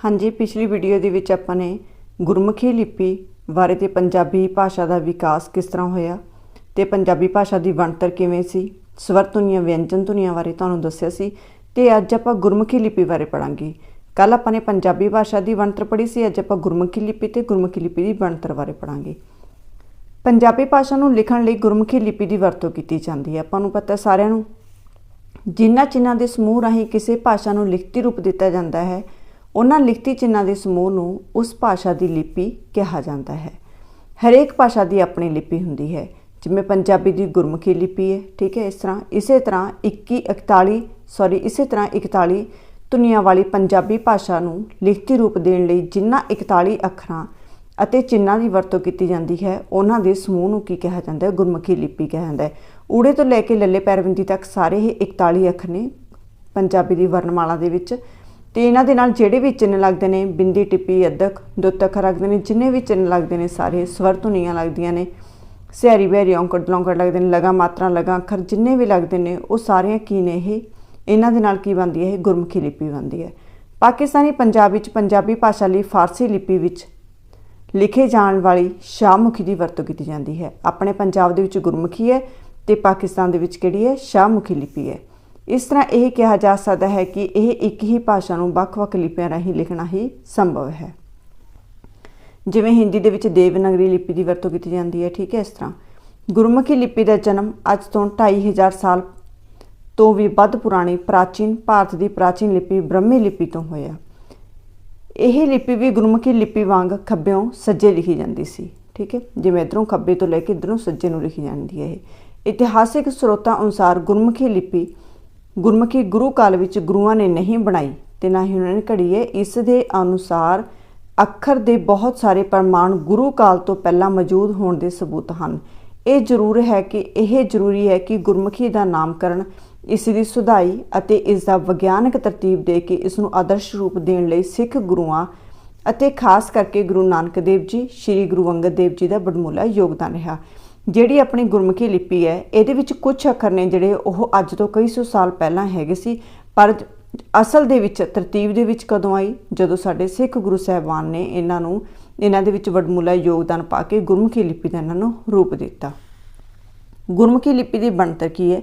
ਹਾਂਜੀ, ਪਿਛਲੀ ਵੀਡੀਓ ਦੇ ਵਿੱਚ ਆਪਾਂ ਨੇ ਗੁਰਮੁਖੀ ਲਿਪੀ ਬਾਰੇ ਤੇ ਪੰਜਾਬੀ ਭਾਸ਼ਾ ਦਾ ਵਿਕਾਸ ਕਿਸ ਤਰ੍ਹਾਂ ਹੋਇਆ ਤੇ ਪੰਜਾਬੀ ਭਾਸ਼ਾ ਦੀ ਬਣਤਰ ਕਿਵੇਂ ਸੀ, ਸਵਰ ਧੁਨੀਆਂ, ਵਿਅੰਜਨ ਧੁਨੀਆਂ ਬਾਰੇ ਤੁਹਾਨੂੰ ਦੱਸਿਆ ਸੀ ਤੇ ਅੱਜ ਆਪਾਂ ਗੁਰਮੁਖੀ ਲਿਪੀ ਬਾਰੇ ਪੜਾਂਗੇ ਕੱਲ ਆਪਾਂ ਨੇ ਪੰਜਾਬੀ ਭਾਸ਼ਾ ਦੀ ਬਣਤਰ ਪੜ੍ਹੀ ਸੀ, ਅੱਜ ਆਪਾਂ ਗੁਰਮੁਖੀ ਲਿਪੀ ਤੇ ਗੁਰਮੁਖੀ ਲਿਪੀ ਦੀ ਬਣਤਰ ਬਾਰੇ ਪੜਾਂਗੇ ਪੰਜਾਬੀ ਭਾਸ਼ਾ ਨੂੰ ਲਿਖਣ ਲਈ ਗੁਰਮੁਖੀ ਲਿਪੀ ਦੀ ਵਰਤੋਂ ਕੀਤੀ ਜਾਂਦੀ ਹੈ। ਆਪਾਂ ਨੂੰ ਪਤਾ ਸਾਰਿਆਂ ਨੂੰ ਜਿਨ੍ਹਾਂ ਚਿੰਨ੍ਹਾਂ ਦੇ ਸਮੂਹ ਰਾਹੀਂ ਕਿਸੇ ਭਾਸ਼ਾ ਨੂੰ ਲਿਖਤੀ ਰੂਪ ਦਿੱਤਾ ਜਾਂਦਾ ਹੈ ਉਹਨਾਂ ਲਿਖਤੀ ਚਿੰਨ੍ਹਾਂ ਦੇ ਸਮੂਹ ਨੂੰ ਉਸ ਭਾਸ਼ਾ ਦੀ ਲਿਪੀ ਕਿਹਾ ਜਾਂਦਾ ਹੈ। ਹਰੇਕ ਭਾਸ਼ਾ ਦੀ ਆਪਣੀ ਲਿਪੀ ਹੁੰਦੀ ਹੈ। ਜਿਵੇਂ ਪੰਜਾਬੀ ਦੀ ਗੁਰਮੁਖੀ ਲਿਪੀ ਹੈ, ਠੀਕ ਹੈ, ਇਸ ਤਰ੍ਹਾਂ। ਇਸੇ ਤਰ੍ਹਾਂ 21 41 ਸੌਰੀ ਇਸੇ ਤਰ੍ਹਾਂ 41 ਧੁਨੀਆਂ ਵਾਲੀ ਪੰਜਾਬੀ ਭਾਸ਼ਾ ਨੂੰ ਲਿਖਤੀ ਰੂਪ ਦੇਣ ਲਈ ਜਿਨ੍ਹਾਂ 41 ਅੱਖਰਾਂ ਅਤੇ ਚਿੰਨ੍ਹਾਂ ਦੀ ਵਰਤੋਂ ਕੀਤੀ ਜਾਂਦੀ ਹੈ, ਉਹਨਾਂ ਦੇ ਸਮੂਹ ਨੂੰ ਕੀ ਕਿਹਾ ਜਾਂਦਾ ਹੈ? ਗੁਰਮੁਖੀ ਲਿਪੀ ਕਿਹਾ ਜਾਂਦਾ ਹੈ। ਊੜੇ ਤੋਂ ਲੈ ਕੇ ਲੱਲੇ ਪੈਰਵਿੰਦੀ ਤੱਕ ਸਾਰੇ ਹੀ 41 ਅੱਖਰ ਨੇ ਪੰਜਾਬੀ ਦੀ ਵਰਣਮਾਲਾ ਦੇ ਵਿੱਚ। ਤੇ ਇਹਨਾਂ ਦੇ ਨਾਲ ਜਿਹੜੇ ਵੀ ਚਿੰਨ੍ਹ ਲੱਗਦੇ ਨੇ, ਬਿੰਦੀ, ਟਿੱਪੀ ਅੱਧਕ ਦੁੱਤ ਅੱਖਰ ਲੱਗਦੇ ਨੇ, ਜਿੰਨੇ ਵੀ ਚਿੰਨ੍ਹ ਲੱਗਦੇ ਨੇ ਸਾਰੇ ਸਵਰ ਧੁਨੀਆਂ ਲੱਗਦੀਆਂ ਨੇ ਸਿਆਰੀ ਬਹਿਰੀ, ਔਂਕੜ ਦਲੌਂਕੜ ਲੱਗਦੇ ਨੇ, ਲਗਾ ਮਾਤਰਾ, ਲਗਾ ਅੱਖਰ, ਜਿੰਨੇ ਵੀ ਲੱਗਦੇ ਨੇ, ਉਹ ਸਾਰੀਆਂ ਕੀ ਨੇ ਇਹ? ਇਹਨਾਂ ਦੇ ਨਾਲ ਕੀ ਬਣਦੀ ਹੈ ਇਹ? ਗੁਰਮੁਖੀ ਲਿਪੀ ਬਣਦੀ ਹੈ। ਪਾਕਿਸਤਾਨੀ ਪੰਜਾਬ ਵਿੱਚ ਪੰਜਾਬੀ ਭਾਸ਼ਾ ਲਈ ਫਾਰਸੀ ਲਿਪੀ ਵਿੱਚ ਲਿਖੇ ਜਾਣ ਵਾਲੀ ਸ਼ਾਹਮੁਖੀ ਦੀ ਵਰਤੋਂ ਕੀਤੀ ਜਾਂਦੀ ਹੈ। ਆਪਣੇ ਪੰਜਾਬ ਦੇ ਵਿੱਚ ਗੁਰਮੁਖੀ ਹੈ ਤੇ ਪਾਕਿਸਤਾਨ ਦੇ ਵਿੱਚ ਕਿਹੜੀ ਹੈ? ਸ਼ਾਹਮੁਖੀ ਲਿਪੀ ਹੈ। ਇਸ ਤਰ੍ਹਾਂ ਇਹ ਕਿਹਾ ਜਾ ਸਕਦਾ ਹੈ ਕਿ ਇਹ ਇੱਕ ਹੀ ਭਾਸ਼ਾ ਨੂੰ ਵੱਖ-ਵੱਖ ਲਿਪੀਆਂ ਰਾਹੀਂ ਲਿਖਣਾ ਹੀ ਸੰਭਵ ਹੈ। ਜਿਵੇਂ ਹਿੰਦੀ ਦੇ ਵਿੱਚ ਦੇਵਨਾਗਰੀ ਲਿਪੀ ਦੀ ਵਰਤੋਂ ਕੀਤੀ ਜਾਂਦੀ ਹੈ, ਠੀਕ ਹੈ, ਇਸ ਤਰ੍ਹਾਂ। ਗੁਰਮੁਖੀ ਲਿਪੀ ਦਾ ਜਨਮ ਅੱਜ ਤੋਂ 2500 ਸਾਲ ਤੋਂ ਵੀ ਵੱਧ ਪੁਰਾਣੀ ਪ੍ਰਾਚੀਨ ਭਾਰਤ ਦੀ ਪ੍ਰਾਚੀਨ ਲਿਪੀ ਬ੍ਰਹਮੀ ਲਿਪੀ ਤੋਂ ਹੋਇਆ। ਇਹ ਲਿਪੀ ਵੀ ਗੁਰਮੁਖੀ ਲਿਪੀ ਵਾਂਗ ਖੱਬਿਓਂ ਸੱਜੇ ਲਿਖੀ ਜਾਂਦੀ ਸੀ, ਠੀਕ ਹੈ। ਜਿਵੇਂ ਇਧਰੋਂ ਖੱਬੇ ਤੋਂ ਲੈ ਕੇ ਇਧਰੋਂ ਸੱਜੇ ਨੂੰ ਲਿਖੀ ਜਾਂਦੀ ਹੈ ਇਹ। ਇਤਿਹਾਸਿਕ ਸਰੋਤਾਂ ਅਨੁਸਾਰ ਗੁਰਮੁਖੀ ਲਿਪੀ ਗੁਰਮੁਖੀ ਗੁਰੂ ਕਾਲ ਵਿੱਚ ਗੁਰੂਆਂ ਨੇ ਨਹੀਂ ਬਣਾਈ ਤੇ ਨਾ ਹੀ ਉਹਨਾਂ ਨੇ ਘੜੀ ਹੈ ਇਸ ਦੇ ਅਨੁਸਾਰ ਅੱਖਰ ਦੇ ਬਹੁਤ ਸਾਰੇ ਪ੍ਰਮਾਣ ਗੁਰੂ ਕਾਲ ਤੋਂ ਪਹਿਲਾਂ ਮੌਜੂਦ ਹੋਣ ਦੇ ਸਬੂਤ ਹਨ। ਇਹ ਜ਼ਰੂਰ ਹੈ ਕਿ ਇਹ ਜ਼ਰੂਰੀ ਹੈ ਕਿ ਗੁਰਮੁਖੀ ਦਾ ਨਾਮਕਰਨ ਇਸ ਦੀ ਸੁਧਾਈ ਅਤੇ ਇਸ ਦਾ ਵਿਗਿਆਨਕ ਤਰਤੀਬ ਦੇ ਕੇ ਇਸ ਨੂੰ ਆਦਰਸ਼ ਰੂਪ ਦੇਣ ਲਈ ਸਿੱਖ ਗੁਰੂਆਂ ਅਤੇ ਖਾਸ ਕਰਕੇ ਗੁਰੂ ਨਾਨਕ ਦੇਵ ਜੀ, ਸ੍ਰੀ ਗੁਰੂ ਅੰਗਦ ਦੇਵ ਜੀ ਦਾ ਬੜਮੁੱਲਾ ਯੋਗਦਾਨ ਰਿਹਾ। ਜਿਹੜੀ ਆਪਣੀ ਗੁਰਮੁਖੀ ਲਿਪੀ ਹੈ, ਇਹਦੇ ਵਿੱਚ ਕੁਝ ਅੱਖਰ ਨੇ ਜਿਹੜੇ ਉਹ ਅੱਜ ਤੋਂ ਕਈ ਸੌ ਸਾਲ ਪਹਿਲਾਂ ਹੈਗੇ ਸੀ, ਪਰ ਅਸਲ ਦੇ ਵਿੱਚ, ਤਰਤੀਬ ਦੇ ਵਿੱਚ ਕਦੋਂ ਆਈ? ਜਦੋਂ ਸਾਡੇ ਸਿੱਖ ਗੁਰੂ ਸਾਹਿਬਾਨ ਨੇ ਇਹਨਾਂ ਨੂੰ, ਇਹਨਾਂ ਦੇ ਵਿੱਚ ਵਡਮੁਲਾ ਯੋਗਦਾਨ ਪਾ ਕੇ ਗੁਰਮੁਖੀ ਲਿਪੀ ਦਾ ਇਹਨਾਂ ਨੂੰ ਰੂਪ ਦਿੱਤਾ। ਗੁਰਮੁਖੀ ਲਿਪੀ ਦੀ ਬਣਤਰ ਕੀ ਹੈ?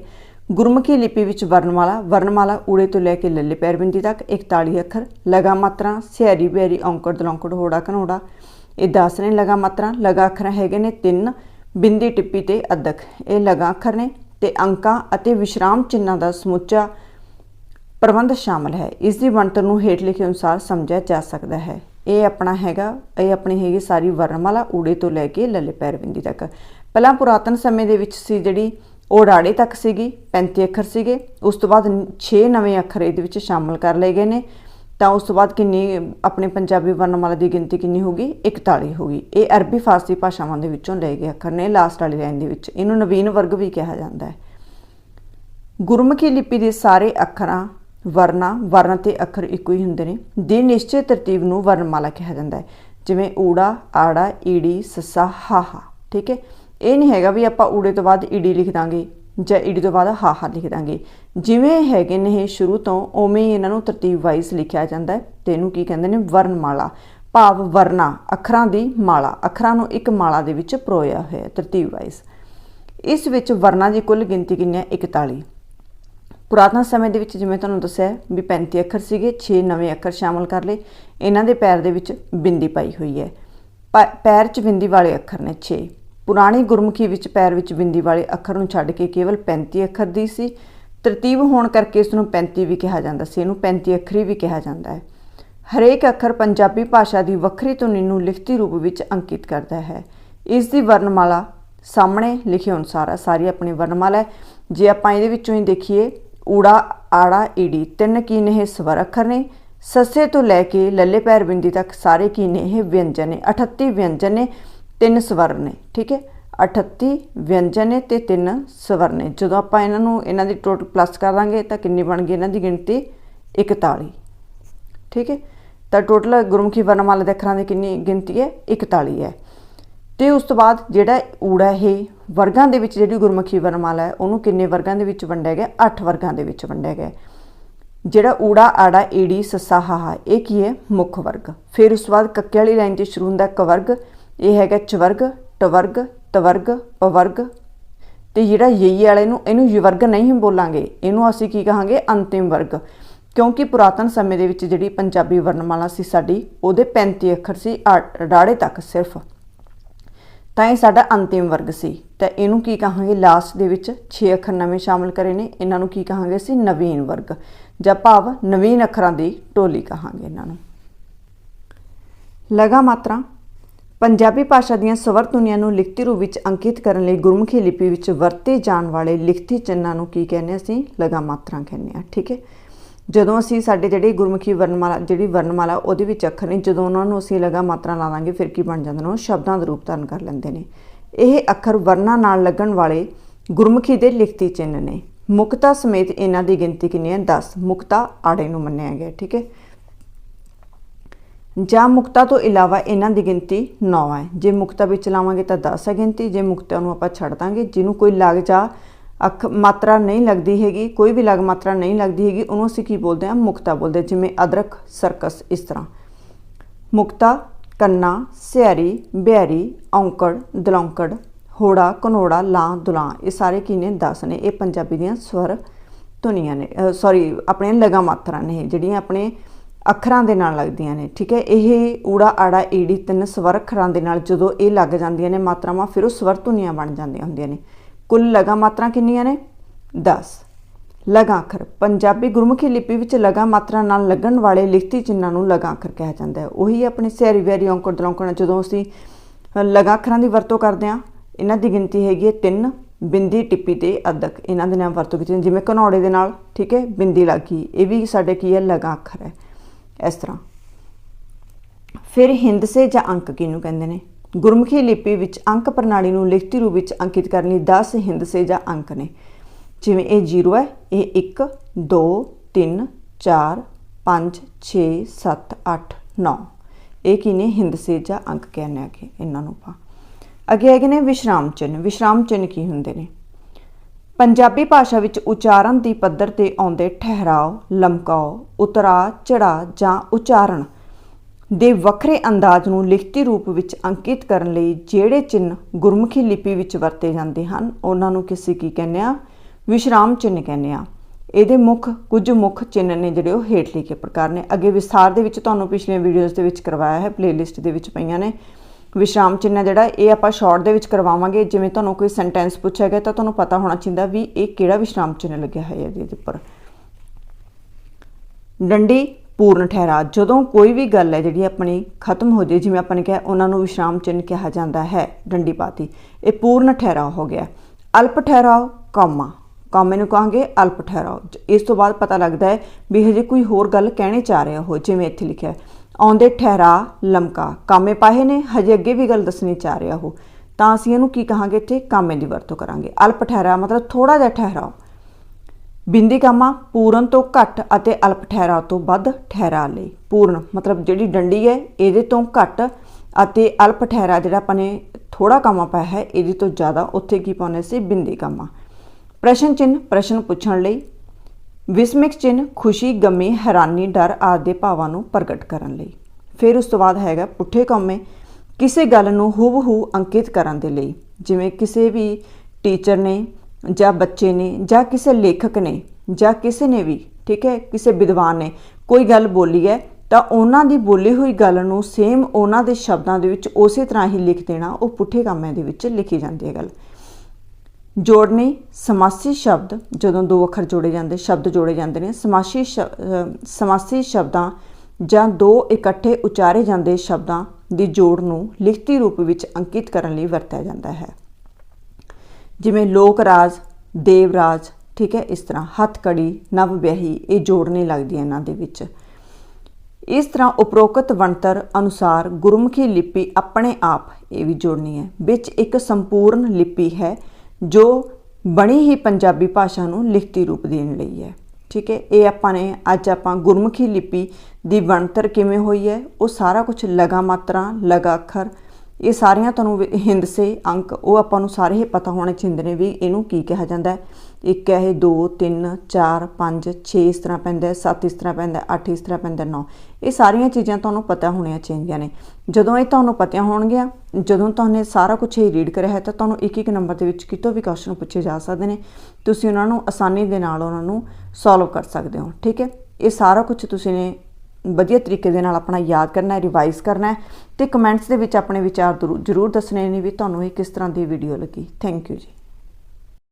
ਗੁਰਮੁਖੀ ਲਿਪੀ ਵਿੱਚ ਵਰਣਮਾਲਾ ਵਰਣਮਾਲਾ ਊੜੇ ਤੋਂ ਲੈ ਕੇ ਲੱਲੇ ਪੈਰਬਿੰਦੀ ਤੱਕ 41 ਅੱਖਰ ਲਗਾ ਮਾਤਰਾ ਸਿਆਰੀ ਬਿਆਰੀ ਔਂਕੜ ਦਲੌਂਕੜ ਹੋੜਾ ਘਨੋੜਾ ਇਹ 10 ਨੇ ਲਗਾ ਮਾਤਰਾ ਲਗਾ ਅੱਖਰ ਹੈਗੇ ਨੇ 3 ਬਿੰਦੀ ਟਿੱਪੀ ਤੇ ਅੱਧਕ ਇਹ ਲਗਾ ਅੱਖਰ ਨੇ ਤੇ ਅੰਕਾਂ ਅਤੇ ਵਿਸ਼ਰਾਮ ਚਿੰਨ੍ਹਾਂ ਦਾ ਸਮੁੱਚਾ ਪ੍ਰਬੰਧ ਸ਼ਾਮਲ ਹੈ। ਇਸ ਦੀ ਬਣਤਰ ਨੂੰ ਹੇਠ ਲਿਖੇ ਅਨੁਸਾਰ ਸਮਝਿਆ ਜਾ ਸਕਦਾ ਹੈ। ਇਹ ਆਪਣਾ ਹੈਗਾ, ਇਹ ਆਪਣੀ ਹੈਗੀ ਸਾਰੀ ਵਰਣਮਾਲਾ ਊੜੇ ਤੋਂ ਲੈ ਕੇ ਲੱਲੇ ਪੈਰ ਬਿੰਦੀ ਤੱਕ। ਪਹਿਲਾਂ ਪੁਰਾਤਨ ਸਮੇਂ ਦੇ ਵਿੱਚ ਸੀ ਜਿਹੜੀ ਉਹ ਰਾੜੇ ਤੱਕ ਸੀਗੀ 35 ਅੱਖਰ ਸੀਗੇ। ਉਸ ਤੋਂ ਬਾਅਦ 6 ਨਵੇਂ ਅੱਖਰ ਇਹਦੇ ਵਿੱਚ ਸ਼ਾਮਲ ਕਰ ਲਏ ਗਏ ਨੇ। ਤਾਂ ਉਸ ਤੋਂ ਬਾਅਦ ਕਿੰਨੀ ਆਪਣੇ ਪੰਜਾਬੀ ਵਰਣਮਾਲਾ ਦੀ ਗਿਣਤੀ ਕਿੰਨੀ ਹੋਗੀ 41 ਹੋਗੀ ਇਹ ਅਰਬੀ ਫਾਰਸੀ ਭਾਸ਼ਾਵਾਂ ਦੇ ਵਿੱਚੋਂ ਲਏ ਗਏ ਅੱਖਰ ਨੇ ਲਾਸਟ ਵਾਲੀ ਲਾਈਨ ਦੇ ਵਿੱਚ। ਇਹਨੂੰ ਨਵੀਨ ਵਰਗ ਵੀ ਕਿਹਾ ਜਾਂਦਾ ਹੈ। ਗੁਰਮੁਖੀ ਲਿਪੀ ਦੇ ਸਾਰੇ ਅੱਖਰਾਂ ਵਰਨਾ ਵਰਨ ਤੇ ਅੱਖਰ ਇੱਕੋ ਹੀ ਹੁੰਦੇ ਨੇ। ਦੀ ਨਿਸ਼ਚਿਤ ਤਰਤੀਬ ਨੂੰ ਵਰਣਮਾਲਾ ਕਿਹਾ ਜਾਂਦਾ ਹੈ। ਜਿਵੇਂ ਊੜਾ, ਆੜਾ, ਈੜੀ, ਸੱਸਾ ਹਾਹਾ ਠੀਕ ਹੈ? ਇਹ ਨਹੀਂ ਹੈਗਾ ਵੀ ਆਪਾਂ ਊੜੇ ਤੋਂ ਬਾਅਦ ਈੜੀ ਲਿਖ ਦਾਂਗੇ। ਜਾਂ ਈੜੀ ਤੋਂ ਬਾਅਦ ਹਾਹਾ ਲਿਖ ਦਾਂਗੇ। ਜਿਵੇਂ ਹੈਗੇ ਨੇ ਇਹ ਸ਼ੁਰੂ ਤੋਂ, ਉਵੇਂ ਹੀ ਇਹਨਾਂ ਨੂੰ ਤਰਤੀਬ ਵਾਈਜ਼ ਲਿਖਿਆ ਜਾਂਦਾ ਹੈ। ਤੇ ਇਹਨੂੰ ਕੀ ਕਹਿੰਦੇ ਨੇ? ਵਰਣਮਾਲਾ ਭਾਵ ਵਰਨਾ, ਅੱਖਰਾਂ ਦੀ ਮਾਲਾ। ਅੱਖਰਾਂ ਨੂੰ ਇੱਕ ਮਾਲਾ ਦੇ ਵਿੱਚ ਪਰੋਇਆ ਹੋਇਆ ਹੈ, ਤਰਤੀਬ ਵਾਈਜ਼ ਇਸ ਵਿੱਚ ਵਰਨਾ ਦੀ ਕੁੱਲ ਗਿਣਤੀ ਕਿੰਨੀ ਹੈ? 41 ਪੁਰਾਤਨ ਸਮੇਂ ਦੇ ਵਿੱਚ ਜਿਵੇਂ ਤੁਹਾਨੂੰ ਦੱਸਿਆ ਵੀ 35 ਅੱਖਰ ਸੀਗੇ 6 ਨਵੇਂ ਅੱਖਰ ਸ਼ਾਮਲ ਕਰ ਲਏ। ਇਹਨਾਂ ਦੇ ਪੈਰ ਦੇ ਵਿੱਚ ਬਿੰਦੀ ਪਾਈ ਹੋਈ ਹੈ। ਪੈਰ 'ਚ ਬਿੰਦੀ ਵਾਲੇ ਅੱਖਰ ਨੇ 6 ਪੁਰਾਣੀ ਗੁਰਮੁਖੀ ਵਿੱਚ ਪੈਰ ਵਿੱਚ ਬਿੰਦੀ ਵਾਲੇ ਅੱਖਰ ਨੂੰ ਛੱਡ ਕੇ ਕੇਵਲ 35 ਅੱਖਰ ਦੀ ਸੀ। ਤਰਤੀਬ ਹੋਣ ਕਰਕੇ ਇਸ ਨੂੰ 35 ਵੀ ਕਿਹਾ ਜਾਂਦਾ ਸੀ, ਇਹਨੂੰ 35 ਅੱਖਰੀ ਵੀ ਕਿਹਾ ਜਾਂਦਾ ਹੈ। ਹਰੇਕ ਅੱਖਰ ਪੰਜਾਬੀ ਭਾਸ਼ਾ ਦੀ ਵੱਖਰੀ ਧੁਨੀ ਨੂੰ ਲਿਖਤੀ ਰੂਪ ਵਿੱਚ ਅੰਕਿਤ ਕਰਦਾ ਹੈ। ਇਸ ਦੀ ਵਰਣਮਾਲਾ ਸਾਹਮਣੇ ਲਿਖੇ ਅਨੁਸਾਰ ਹੈ ਸਾਰੀ ਆਪਣੀ ਵਰਣਮਾਲਾ ਹੈ। ਜੇ ਆਪਾਂ ਇਹਦੇ ਵਿੱਚੋਂ ਹੀ ਦੇਖੀਏ, ਊੜਾ, ਆੜਾ, ਈੜੀ, ਤਿੰਨ ਕੀ ਨੇ ਇਹ ਸਵਰ ਅੱਖਰ ਨੇ। ਸੱਸੇ ਤੋਂ ਲੈ ਕੇ ਲੱਲੇ ਪੈਰ ਬਿੰਦੀ ਤੱਕ ਸਾਰੇ ਕੀ ਨੇ ਇਹ ਵਿਅੰਜਨ ਨੇ 38 ਵਿਅੰਜਨ ਨੇ। ਤਿੰਨ ਸਵਰ ਨੇ, ਠੀਕ ਹੈ? 38 ਵਿਅੰਜਨ ਨੇ ਤੇ ਤਿੰਨ ਸਵਰ ਨੇ। ਜਦੋਂ ਆਪਾਂ ਇਹਨਾਂ ਨੂੰ, ਇਹਨਾਂ ਦੀ ਟੋਟਲ ਪਲੱਸ ਕਰ ਦਾਂਗੇ ਤਾਂ ਕਿੰਨੀ ਬਣ ਗਈ ਇਹਨਾਂ ਦੀ ਗਿਣਤੀ? 41 ਠੀਕ ਹੈ? ਤਾਂ ਟੋਟਲ ਗੁਰਮੁਖੀ ਵਰਣਮਾਲਾ ਦੇ ਅੱਖਰਾਂ ਦੀ ਕਿੰਨੀ ਗਿਣਤੀ ਹੈ? 41 ਹੈ। ਤੇ ਉਸ ਤੋਂ ਬਾਅਦ ਜਿਹੜਾ ਊੜਾ ਇਹ ਵਰਗਾਂ ਦੇ ਵਿੱਚ ਜਿਹੜੀ ਗੁਰਮੁਖੀ ਵਰਣਮਾਲਾ ਹੈ, ਉਹਨੂੰ ਕਿੰਨੇ ਵਰਗਾਂ ਦੇ ਵਿੱਚ ਵੰਡਿਆ ਗਿਆ? 8 ਵਰਗਾਂ ਦੇ ਵਿੱਚ ਵੰਡਿਆ ਗਿਆ। ਜਿਹੜਾ ਊੜਾ, ਆੜਾ, ਈੜੀ, ਸੱਸਾ, ਹਾਹਾ, ਇਹ ਕੀ ਹੈ? ਮੁੱਖ ਵਰਗ। ਫਿਰ ਉਸ ਤੋਂ ਬਾਅਦ ਕੱਕੇ ਵਾਲੀ ਲਾਈਨ ਤੇ ਸ਼ੁਰੂ ਹੁੰਦਾ ਇੱਕ ਵਰਗ ਇਹ ਹੈਗਾ ਚਵਰਗ, ਟਵਰਗ, ਤਵਰਗ, ਪਵਰਗ। ਤੇ ਜਿਹੜਾ ਯਈ ਵਾਲੇ ਨੂੰ, ਇਹਨੂੰ ਯਵਰਗ ਨਹੀਂ ਬੋਲਾਂਗੇ। ਇਹਨੂੰ ਅਸੀਂ ਕੀ ਕਹਾਂਗੇ? ਅੰਤਿਮ ਵਰਗ। ਕਿਉਂਕਿ ਪੁਰਾਤਨ ਸਮੇਂ ਦੇ ਵਿੱਚ ਜਿਹੜੀ ਪੰਜਾਬੀ ਵਰਣਮਾਲਾ ਸੀ ਸਾਡੀ, ਉਹਦੇ 35 ਅੱਖਰ ਸੀ, ਆ- ਡਾੜੇ ਤੱਕ ਸਿਰਫ। ਤਾਂ ਇਹ ਸਾਡਾ ਅੰਤਿਮ ਵਰਗ ਸੀ। ਤਾਂ ਇਹਨੂੰ ਕੀ ਕਹਾਂਗੇ? ਲਾਸਟ ਦੇ ਵਿੱਚ 6 ਅੱਖਰ ਨਵੇਂ ਸ਼ਾਮਲ ਕਰੇ ਨੇ। ਇਹਨਾਂ ਨੂੰ ਕੀ ਕਹਾਂਗੇ ਅਸੀਂ? ਨਵੀਨ ਵਰਗ। ਜਾਂ ਭਾਵ ਨਵੀਨ ਅੱਖਰਾਂ ਦੀ ਟੋਲੀ ਕਹਾਂਗੇ ਇਹਨਾਂ ਨੂੰ। ਲਗਾ ਮਾਤਰਾ। ਪੰਜਾਬੀ ਭਾਸ਼ਾ ਦੀਆਂ ਸਵਰ ਧੁਨੀਆਂ ਨੂੰ ਲਿਖਤੀ ਰੂਪ ਵਿੱਚ ਅੰਕਿਤ ਕਰਨ ਲਈ ਗੁਰਮੁਖੀ ਲਿਪੀ ਵਿੱਚ ਵਰਤੇ ਜਾਣ ਵਾਲੇ ਲਿਖਤੀ ਚਿੰਨ੍ਹਾਂ ਨੂੰ ਕੀ ਕਹਿੰਦੇ ਅਸੀਂ? ਲਗਾ ਮਾਤਰਾ ਕਹਿੰਦੇ ਆ ਠੀਕ ਹੈ? ਜਦੋਂ ਅਸੀਂ ਸਾਡੇ ਜਿਹੜੇ ਗੁਰਮੁਖੀ ਵਰਣਮਾਲਾ, ਜਿਹੜੀ ਵਰਣਮਾਲਾ ਉਹਦੇ ਵਿੱਚ ਅੱਖਰ ਨੇ, ਜਦੋਂ ਉਹਨਾਂ ਨੂੰ ਅਸੀਂ ਲਗਾ ਮਾਤਰਾ ਲਾ ਦਾਂਗੇ ਫਿਰ ਕੀ ਬਣ ਜਾਂਦੇ ਨੇ? ਉਹ ਸ਼ਬਦਾਂ ਦਾ ਰੂਪ ਧਾਰਨ ਕਰ ਲੈਂਦੇ ਨੇ। ਇਹ ਅੱਖਰ ਵਰਣਾਂ ਨਾਲ ਲੱਗਣ ਵਾਲੇ ਗੁਰਮੁਖੀ ਦੇ ਲਿਖਤੀ ਚਿੰਨ੍ਹ ਨੇ। ਮੁਕਤਾ ਸਮੇਤ ਇਹਨਾਂ ਦੀ ਗਿਣਤੀ ਕਿੰਨੀ ਹੈ? 10 ਮੁਕਤਾ ਆੜੇ ਨੂੰ ਮੰਨਿਆ ਗਿਆ, ਠੀਕ ਹੈ? ਜਾਂ ਮੁਕਤਾ ਤੋਂ ਇਲਾਵਾ ਇਹਨਾਂ ਦੀ ਗਿਣਤੀ 9 ਹੈ। ਜੇ ਮੁਕਤਾ ਵਿੱਚ ਲਾਵਾਂਗੇ ਤਾਂ 10 ਹੈ ਗਿਣਤੀ ਜੇ ਮੁਕਤਾ ਨੂੰ ਆਪਾਂ ਛੱਡ ਦਾਂਗੇ ਜਿਹਨੂੰ ਕੋਈ ਲੱਗ ਜਾ ਅੱਖ ਮਾਤਰਾ ਨਹੀਂ ਲੱਗਦੀ ਹੈਗੀ ਕੋਈ ਵੀ ਲਗ ਮਾਤਰਾ ਨਹੀਂ ਲੱਗਦੀ ਹੈਗੀ ਉਹਨੂੰ ਅਸੀਂ ਕੀ ਬੋਲਦੇ ਹਾਂ? ਮੁਕਤਾ ਬੋਲਦੇ ਜਿਵੇਂ ਅਦਰਕ ਸਰਕਸ ਇਸ ਤਰ੍ਹਾਂ। ਮੁਕਤਾ ਕੰਨਾ ਸਿਆਰੀ ਬਿਆਰੀ ਔਂਕੜ ਦਲੌਂਕੜ ਹੋੜਾ ਕਨੋੜਾ ਲਾਂ ਦੁਲਾਂ ਇਹ ਸਾਰੇ ਕੀ ਨੇ? 10 ਨੇ। ਇਹ ਪੰਜਾਬੀ ਦੀਆਂ ਸਵਰ ਧੁਨੀਆਂ ਨੇ। ਸੌਰੀ ਆਪਣੇ ਲਗਾ ਮਾਤਰਾ ਨੇ ਇਹ, ਜਿਹੜੀਆਂ ਆਪਣੇ ਅੱਖਰਾਂ ਦੇ ਨਾਲ ਲੱਗਦੀਆਂ ਨੇ ਠੀਕ ਹੈ? ਇਹ ਊੜਾ ਆੜਾ ਈੜੀ ਤਿੰਨ ਸਵਰ ਅੱਖਰਾਂ ਦੇ ਨਾਲ ਜਦੋਂ ਇਹ ਲੱਗ ਜਾਂਦੀਆਂ ਨੇ ਮਾਤਰਾਵਾਂ ਫਿਰ ਉਹ ਸਵਰ ਧੁਨੀਆਂ ਬਣ ਜਾਂਦੀਆਂ ਹੁੰਦੀਆਂ ਨੇ। ਕੁੱਲ ਲਗਾ ਮਾਤਰਾ ਕਿੰਨੀਆਂ ਨੇ? 10 ਲਗਾ ਅੱਖਰ। ਪੰਜਾਬੀ ਗੁਰਮੁਖੀ ਲਿਪੀ ਵਿੱਚ ਲਗਾ ਮਾਤਰਾ ਨਾਲ ਲੱਗਣ ਵਾਲੇ ਲਿਖਤੀ ਚਿੰਨ੍ਹਾਂ ਨੂੰ ਲਗਾ ਅੱਖਰ ਕਿਹਾ ਜਾਂਦਾ ਹੈ। ਉਹੀ ਆਪਣੇ ਸਿਆਰੀ ਵੈਰੀ ਔਂਕੜ ਦਲੌਂਕਣ ਜਦੋਂ ਅਸੀਂ ਲਗਾ ਅੱਖਰਾਂ ਦੀ ਵਰਤੋਂ ਕਰਦੇ ਹਾਂ ਇਹਨਾਂ ਦੀ ਗਿਣਤੀ ਹੈਗੀ ਹੈ 3 ਬਿੰਦੀ ਟਿੱਪੀ ਤੇ ਅਦਕ। ਇਹਨਾਂ ਦੇ ਨਾਲ ਵਰਤੋਂ ਕੀਤੀ ਜਾਂਦੀ, ਜਿਵੇਂ ਘਨੌੜੇ ਦੇ ਨਾਲ ਠੀਕ ਹੈ? ਬਿੰਦੀ ਲੱਗੀ ਇਹ ਵੀ ਸਾਡੇ ਕੀ ਹੈ? ਲਗਾ ਅੱਖਰ ਹੈ। ਇਸ ਤਰ੍ਹਾਂ। ਫਿਰ ਹਿੰਦਸੇ ਜਾਂ ਅੰਕ ਕਿਹਨੂੰ ਕਹਿੰਦੇ ਨੇ? ਗੁਰਮੁਖੀ ਲਿਪੀ ਵਿੱਚ ਅੰਕ ਪ੍ਰਣਾਲੀ ਨੂੰ ਲਿਖਤੀ ਰੂਪ ਵਿੱਚ ਅੰਕਿਤ ਕਰਨ ਲਈ 10 ਹਿੰਦਸੇ ਜਾਂ ਅੰਕ ਨੇ। ਜਿਵੇਂ ਇਹ 0 ਹੈ, ਇਹ 1 2 3 4 5 6 7 8 9 ਇਹ ਕੀ ਨੇ ਹਿੰਦਸੇ ਜਾਂ ਅੰਕ ਕਹਿੰਦੇ ਆਗੇ ਇਹਨਾਂ ਨੂੰ ਆਪਾਂ। ਅੱਗੇ ਹੈਗੇ ਨੇ ਵਿਸ਼ਰਾਮ ਚਿੰਨ੍ਹ। ਵਿਸ਼ਰਾਮ ਚਿੰਨ੍ਹ ਕੀ ਹੁੰਦੇ ਨੇ? ਪੰਜਾਬੀ ਭਾਸ਼ਾ ਵਿੱਚ ਉਚਾਰਨ ਦੀ ਪੱਧਰ ਤੇ ਆਉਂਦੇ ਠਹਿਰਾਓ, ਲਮਕਾਓ, ਉਤਰਾ, ਚੜਾ ਜਾਂ ਉਚਾਰਨ ਦੇ ਵੱਖਰੇ ਅੰਦਾਜ਼ ਨੂੰ ਲਿਖਤੀ ਰੂਪ ਵਿੱਚ ਅੰਕਿਤ ਕਰਨ ਲਈ ਜਿਹੜੇ ਚਿੰਨ੍ਹ ਗੁਰਮੁਖੀ ਲਿਪੀ ਵਿੱਚ ਵਰਤੇ ਜਾਂਦੇ ਹਨ, ਉਹਨਾਂ ਨੂੰ ਕਿਸੇ ਕੀ ਕਹਿੰਦੇ ਆ? ਵਿਸ਼ਰਾਮ ਚਿੰਨ੍ਹ ਕਹਿੰਦੇ ਆ। ਇਹਦੇ ਮੁੱਖ, ਕੁਝ ਮੁੱਖ ਚਿੰਨ੍ਹ ਨੇ ਜਿਹੜੇ ਉਹ ਹੇਠ ਲਿਖੇ ਪ੍ਰਕਾਰ ਨੇ। ਅੱਗੇ ਵਿਸਥਾਰ ਦੇ ਵਿੱਚ ਤੁਹਾਨੂੰ ਪਿਛਲੀਆਂ ਵੀਡੀਓਜ਼ ਦੇ ਵਿੱਚ ਕਰਵਾਇਆ ਹੈ ਪਲੇਲਿਸਟ ਦੇ ਵਿੱਚ ਪਈਆਂ ਨੇ। ਵਿਸ਼ਰਾਮ ਚਿੰਨ੍ਹ ਜਿਹੜਾ ਇਹ ਆਪਾਂ ਸ਼ਾਰਟ ਦੇ ਵਿੱਚ ਕਰਵਾਵਾਂਗੇ। ਜਿਵੇਂ ਤੁਹਾਨੂੰ ਕੋਈ ਸੈਂਟੈਂਸ ਪੁੱਛਿਆ ਗਿਆ ਤਾਂ ਤੁਹਾਨੂੰ ਪਤਾ ਹੋਣਾ ਚਾਹੀਦਾ ਵੀ ਇਹ ਕਿਹੜਾ ਵਿਸ਼ਰਾਮ ਚਿੰਨ੍ਹ ਲੱਗਿਆ ਹੈ ਇਹਦੇ ਉੱਪਰ। ਡੰਡੀ ਪੂਰਨ ਠਹਿਰਾ। ਜਦੋਂ ਕੋਈ ਵੀ ਗੱਲ ਹੈ ਜਿਹੜੀ ਆਪਣੀ ਖਤਮ ਹੋ ਜੇ ਜਿਵੇਂ ਆਪਾਂ ਨੇ ਕਿਹਾ ਉਹਨਾਂ ਨੂੰ ਵਿਸ਼ਰਾਮ ਚਿੰਨ੍ਹ ਕਿਹਾ ਜਾਂਦਾ ਹੈ ਡੰਡੀ ਪਾਤੀ ਇਹ ਪੂਰਨ ਠਹਿਰਾ ਹੋ ਗਿਆ। ਅਲਪ ਠਹਿਰਾਓ ਕੌਮਾ। ਕੌਮੇ ਨੂੰ ਕਹਾਂਗੇ ਅਲਪ ਠਹਿਰਾਓ। ਜ- ਇਸ ਤੋਂ ਬਾਅਦ ਪਤਾ ਲੱਗਦਾ ਹੈ ਵੀ ਹਜੇ ਕੋਈ ਹੋਰ ਗੱਲ ਕਹਿਣੀ ਚਾਹ ਰਿਹਾ ਹੋ ਜਿਵੇਂ ਇੱਥੇ ਲਿਖਿਆ ਹੈ, ਆਉਂਦੇ ਠਹਿਰਾ, ਲਮਕਾ। ਕਾਮੇ ਪਾਹੇ ਨੇ, ਹਜੇ ਅੱਗੇ ਵੀ ਗੱਲ ਦੱਸਣੀ ਚਾਹ ਰਿਹਾ ਉਹ। ਤਾਂ ਅਸੀਂ ਇਹਨੂੰ ਕੀ ਕਹਾਂਗੇ ਇੱਥੇ? ਕਾਮੇ ਦੀ ਵਰਤੋਂ ਕਰਾਂਗੇ। ਅਲਪ ਠਹਿਰਾ, ਮਤਲਬ ਥੋੜਾ ਜਿਹਾ ਠਹਿਰਾਓ। ਬਿੰਦੀ ਕਾਮਾ, ਪੂਰਨ ਤੋਂ ਘੱਟ ਅਤੇ ਅਲਪ ਠਹਿਰਾ ਤੋਂ ਵੱਧ ਠਹਿਰਾ ਲਈ। ਪੂਰਨ, ਮਤਲਬ ਜਿਹੜੀ ਡੰਡੀ ਹੈ, ਇਹਦੇ ਤੋਂ ਘੱਟ ਅਤੇ ਅਲਪ ਠਹਿਰਾ ਜਿਹੜਾ ਆਪਾਂ ਨੇ ਥੋੜਾ ਕਾਮਾ ਪਾਇਆ ਹੈ, ਇਹਦੇ ਤੋਂ ਜ਼ਿਆਦਾ ਉੱਥੇ ਕੀ ਪਾਉਣੇ ਸੀ? ਬਿੰਦੀ ਕਾਮਾ। ਪ੍ਰਸ਼ਨ ਚਿੰਨ੍ਹ, ਪ੍ਰਸ਼ਨ ਪੁੱਛਣ ਲਈ ਵਿਸਮਿਕ ਚਿੰਨ੍ਹ, ਖੁਸ਼ੀ, ਗਮੀ, ਹੈਰਾਨੀ, ਡਰ ਆਦਿ ਦੇ ਭਾਵਾਂ ਨੂੰ ਪ੍ਰਗਟ ਕਰਨ ਲਈ। ਫਿਰ ਉਸ ਤੋਂ ਬਾਅਦ ਹੈਗਾ ਪੁੱਠੇ ਕਾਮੇ, ਕਿਸੇ ਗੱਲ ਨੂੰ ਹੂਬਹੂ ਅੰਕਿਤ ਕਰਨ ਦੇ ਲਈ। ਜਿਵੇਂ ਕਿਸੇ ਵੀ ਟੀਚਰ ਨੇ ਜਾਂ ਬੱਚੇ ਨੇ ਜਾਂ ਕਿਸੇ ਲੇਖਕ ਨੇ ਜਾਂ ਕਿਸੇ ਨੇ ਵੀ, ਠੀਕ ਹੈ, ਕਿਸੇ ਵਿਦਵਾਨ ਨੇ ਕੋਈ ਗੱਲ ਬੋਲੀ ਹੈ, ਤਾਂ ਉਹਨਾਂ ਦੀ ਬੋਲੀ ਹੋਈ ਗੱਲ ਨੂੰ ਸੇਮ ਉਹਨਾਂ ਦੇ ਸ਼ਬਦਾਂ ਦੇ ਵਿੱਚ ਉਸੇ ਤਰ੍ਹਾਂ ਹੀ ਲਿਖ ਦੇਣਾ, ਉਹ ਪੁੱਠੇ ਕਾਮਿਆਂ ਦੇ ਵਿੱਚ ਲਿਖੀ ਜਾਂਦੀ ਹੈ ਗੱਲ। ਜੋੜਨੀ ਸਮਾਸੀ ਸ਼ਬਦ, ਜਦੋਂ ਦੋ ਅੱਖਰ ਜੋੜੇ ਜਾਂਦੇ, ਸ਼ਬਦ ਜੋੜੇ ਜਾਂਦੇ ਨੇ, ਸਮਾਸੀ ਸ਼- ਸਮਾਸੀ ਸ਼ਬਦਾਂ ਜਾਂ ਦੋ ਇਕੱਠੇ ਉਚਾਰੇ ਜਾਂਦੇ ਸ਼ਬਦਾਂ ਦੀ ਜੋੜ ਨੂੰ ਲਿਖਤੀ ਰੂਪ ਵਿੱਚ ਅੰਕਿਤ ਕਰਨ ਲਈ ਵਰਤਿਆ ਜਾਂਦਾ ਹੈ। ਜਿਵੇਂ ਲੋਕ ਰਾਜ, ਦੇਵ ਰਾਜ, ਠੀਕ ਹੈ, ਇਸ ਤਰ੍ਹਾਂ ਹੱਥ ਕੜੀ, ਨਵ ਵਿਆਹੀ, ਇਹ ਜੋੜਨੇ ਹੈ ਇਹਨਾਂ ਦੇ ਵਿੱਚ। ਇਸ ਤਰ੍ਹਾਂ ਉਪਰੋਕਤ ਬਣਤਰ ਅਨੁਸਾਰ ਗੁਰਮੁਖੀ ਲਿਪੀ ਆਪਣੇ ਆਪ ਇਹ ਵੀ ਜੋੜਨੀ ਹੈ। ਵਿੱਚ ਇੱਕ ਸੰਪੂਰਨ ਲਿਪੀ ਹੈ ਜੋ ਬਣੀ ਹੀ ਪੰਜਾਬੀ ਭਾਸ਼ਾ ਨੂੰ ਲਿਖਤੀ ਰੂਪ ਦੇਣ ਲਈ ਹੈ। ਠੀਕ ਹੈ, ਇਹ ਆਪਾਂ ਨੇ ਅੱਜ ਆਪਾਂ ਗੁਰਮੁਖੀ ਲਿਪੀ ਦੀ ਬਣਤਰ ਕਿਵੇਂ ਹੋਈ ਹੈ, ਉਹ ਸਾਰਾ ਕੁਝ ਲਗਾ ਮਾਤਰਾ, ਲਗਾ ਅੱਖਰ, ਇਹ ਸਾਰੀਆਂ ਤੁਹਾਨੂੰ ਹਿੰਦਸੇ ਅੰਕ, ਉਹ ਆਪਾਂ ਨੂੰ ਸਾਰੇ ਹੀ ਪਤਾ ਹੋਣੇ ਚਾਹੀਦੇ ਨੇ ਵੀ ਇਹਨੂੰ ਕੀ ਕਿਹਾ ਜਾਂਦਾ ਹੈ। ਇੱਕ ਹੈ ਇਹ 2 3 4 5 6 ਇਸ ਤਰ੍ਹਾਂ ਪੈਂਦਾ ਹੈ 7 ਇਸ ਤਰ੍ਹਾਂ ਪੈਂਦਾ ਹੈ 8 ਇਸ ਤਰ੍ਹਾਂ ਪੈਂਦਾ ਹੈ 9 ਇਹ ਸਾਰੀਆਂ ਚੀਜ਼ਾਂ ਤੁਹਾਨੂੰ ਪਤਾ ਹੋਣੀਆਂ ਚਾਹੀਦੀਆਂ ਨੇ। ਜਦੋਂ ਇਹ ਤੁਹਾਨੂੰ ਪਤਾ ਹੋਣਗੀਆਂ, ਜਦੋਂ ਤੁਹਾਨੂੰ ਸਾਰਾ ਕੁਝ ਹੀ ਰੀਡ ਕਰਿਆ ਹੈ, ਤਾਂ ਤੁਹਾਨੂੰ ਇੱਕ ਇੱਕ ਨੰਬਰ ਦੇ ਵਿੱਚ ਕਿਤੋਂ ਵੀ ਕੁਐਸਚਨ ਪੁੱਛੇ ਜਾ ਸਕਦੇ ਨੇ। ਤੁਸੀਂ ਉਹਨਾਂ ਨੂੰ ਆਸਾਨੀ ਦੇ ਨਾਲ ਉਹਨਾਂ ਨੂੰ ਸੋਲਵ ਕਰ ਸਕਦੇ ਹੋ, ਠੀਕ ਹੈ? ਇਹ ਸਾਰਾ ਕੁਝ ਤੁਸੀਂ ਨੇ ਵਧੀਆ ਤਰੀਕੇ ਦੇ ਨਾਲ ਆਪਣਾ ਯਾਦ ਕਰਨਾ ਹੈ ਰਿਵਾਈਜ਼ ਕਰਨਾ ਹੈ ਤੇ ਕਮੈਂਟਸ ਦੇ ਵਿੱਚ ਆਪਣੇ ਵਿਚਾਰ ਜ਼ਰੂਰ- ਜ਼ਰੂਰ ਦੱਸਣੇ ਨੇ ਵੀ ਤੁਹਾਨੂੰ ਇਹ ਕਿਸ ਤਰ੍ਹਾਂ ਦੀ ਵੀਡੀਓ ਲੱਗੀ। Thank you ji.